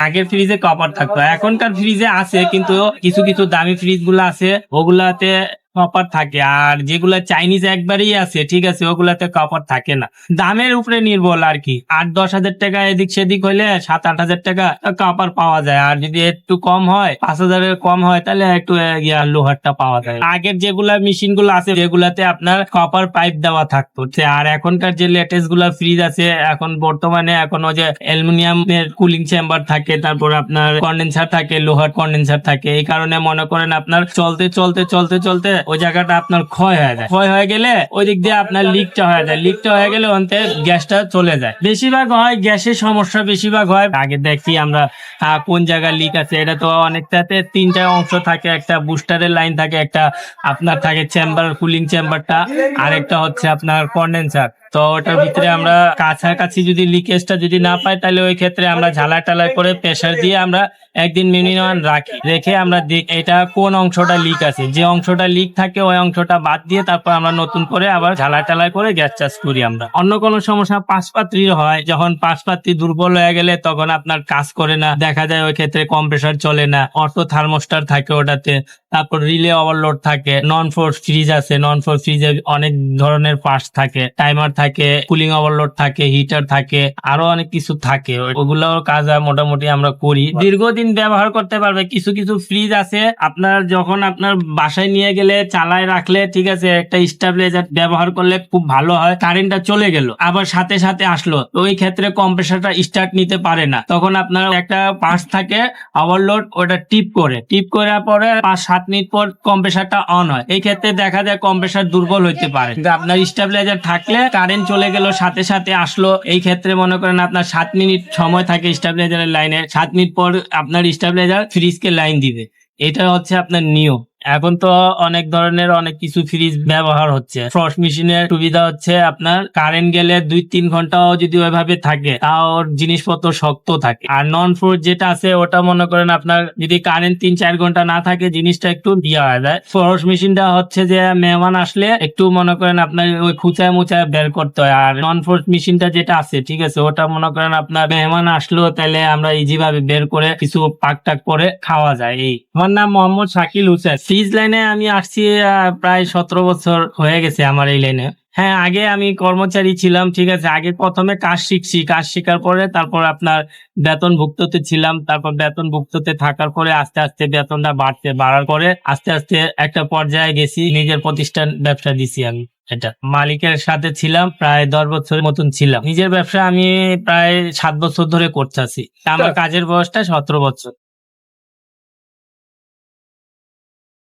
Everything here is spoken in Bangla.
আগের ফ্রিজে কপার থাকতো। এখনকার ফ্রিজে আছে, কিন্তু কিছু কিছু দামি ফ্রিজগুলো আছে, ওগুলাতে কপার থাকে। আর যেগুলা চাইনিজ একবারই আছে, ঠিক আছে, ওগুলাতে কপার থাকে না। দামের উপরে নির্ভর আর কি। আট দশ হাজার টাকা এদিক সেদিক হইলে সাত আট হাজার টাকা কপার পাওয়া যায়। আর যদি একটু কম হয়, পাঁচ হাজারের কম হয়, তাহলে একটু লোহারটা পাওয়া যায়। আগের যেগুলা মেশিনগুলো আছে, যেগুলাতে আপনার কপার পাইপ দেওয়া থাকতো। আর এখনকার যে লেটেস্টগুলা ফ্রিজ আছে, এখন বর্তমানে এখন ওই যে অ্যালুমিনিয়াম এর কুলিং চেম্বার থাকে, তারপর আপনার কন্ডেন্সার থাকে, লোহার কন্ডেন্সার থাকে। এই কারণে মনে করেন আপনার চলতে চলতে চলতে চলতে ওই জায়গাটা আপনার ক্ষয় হয়ে যায়। ক্ষয় হয়ে গেলে ওই দিক দিয়ে আপনার লিকটা হয়ে যায়। লিকটা হয়ে গেলে অন্তে গ্যাসটা চলে যায়। বেশিরভাগ হয় গ্যাসের সমস্যা, বেশিরভাগ হয় আগে দেখি আমরা কোন জায়গায় লিক আছে। এটা তো অনেকটাতে তিনটা অংশ থাকে, একটা বুস্টারের লাইন থাকে, একটা আপনার থাকে চেম্বার কুলিং চেম্বারটা আর একটা হচ্ছে আপনার কন্ডেন্সার তো ওটার ভিতরে আমরা কাছাকাছি যদি লিকেজটা যদি না পাই তাহলে ওই ক্ষেত্রে আমরা ঝালা টালাই করে প্রেসার দিয়ে আমরা একদিন মিনিমাম রাখি। রেখে আমরা দেখ এটা কোন অংশটা লিক আছে? যে অংশটা লিক থাকে ওই অংশটা বাদ দিয়ে তারপর আমরা নতুন করে আবার ঝালা টালাই করে গ্যাস চাষ করি আমরা। অন্য কোনো সমস্যা পাশপাত্রীর হয়। যখন পাশপাত্রী দুর্বল হয়ে গেলে তখন আপনার কাজ করে না। দেখা যায় ওই ক্ষেত্রে কম্প্রেসার চলে না। অটো থার্মোস্টার থাকে ওটাতে। তারপর রিলে ওভারলোড থাকে নন ফোর্স ফ্রিজ আছে নন ফোর্স ফ্রিজে অনেক ধরনের পার্টস থাকে টাইমার থাকে কুলিং ওভারলোড থাকে হিটার থাকে আরও অনেক কিছু থাকে। ওগুলোর কাজ মোটামুটি আমরা করি। দীর্ঘদিন ব্যবহার করতে পারবে কিছু কিছু ফ্রিজ আছে আপনার যখন আপনার বাসায় নিয়ে গেলে চালায় রাখলে ঠিক আছে একটা স্টাবলাইজার ব্যবহার করলে খুব ভালো হয় কারেন্টটা চলে গেল আবার সাথে সাথে আসলো ওই ক্ষেত্রে কম্প্রেসারটা স্টার্ট নিতে পারে না। তখন আপনার একটা পার্টস থাকে ওভারলোড ওটা টিপ করে টিপ করার পরে পাঁচ সাত মিনিট পর কম্প্রেসারটা অন হয়। এই ক্ষেত্রে দেখা যায় কম্প্রেসার দুর্বল হইতে পারে। কিন্তু আপনার স্টেবিলাইজার থাকলে কারেন্ট চলে গেল, সাথে সাথে আসলো। এই ক্ষেত্রে মনে করেন আপনার সাত মিনিট সময় থাকে স্টেবিলাইজারের লাইনে। সাত মিনিট পর আপনার স্টেবিলাইজার ফ্রিজকে লাইন দিবে। এটা হচ্ছে আপনার নিয়ম। এখন তো অনেক ধরনের অনেক কিছু ফ্রিজ ব্যবহার হচ্ছে। ফ্রস্ট মেশিনের সুবিধা হচ্ছে আপনার কারেন্ট গেলে দুই তিন ঘন্টাও যদি ওইভাবে থাকে, তাও জিনিসপত্র শক্ত থাকে। আর নন ফ্রোজ যেটা আছে, ওটা মনে করেন আপনার যদি কারেন্ট তিন চার ঘণ্টা না থাকে, জিনিসটা একটু ইয়ে হয়ে যায়। ফ্রস্ট মেশিনটা হচ্ছে যে মেহমান আসলে একটু মনে করেন আপনার ওই খুচায় মুচায় বের করতে হয়। আর নন ফ্রোজ মেশিনটা যেটা আছে, ঠিক আছে, ওটা মনে করেন আপনার মেহমান আসলো, তাহলে আমরা ইজি ভাবে বের করে কিছু পাক টাক করে খাওয়া যায়। এই, আমার নাম মোহাম্মদ শাকিল হুসেন। ফ্রিজ লাইনে আমি আসছি প্রায় সতেরো বছর হয়ে গেছে আমার এই লাইনে হ্যাঁ আগে আমি কর্মচারী ছিলাম ঠিক আছে। আগে প্রথমে কাজ শিখছি। কাজ শেখার পরে তারপর আপনার বেতন ভুক্ততে ছিলাম। তারপর বেতন ভুক্ততে থাকার পরে আস্তে আস্তে বেতনটা বাড়তে বাড়ার পরে আস্তে আস্তে একটা পর্যায়ে গেছি নিজের প্রতিষ্ঠান ব্যবসা দিছি আমি। এটা মালিকের সাথে ছিলাম প্রায় দশ বছরের মতন ছিলাম। নিজের ব্যবসা আমি প্রায় সাত বছর ধরে করতেছি আমার কাজের বয়সটা সতেরো বছর।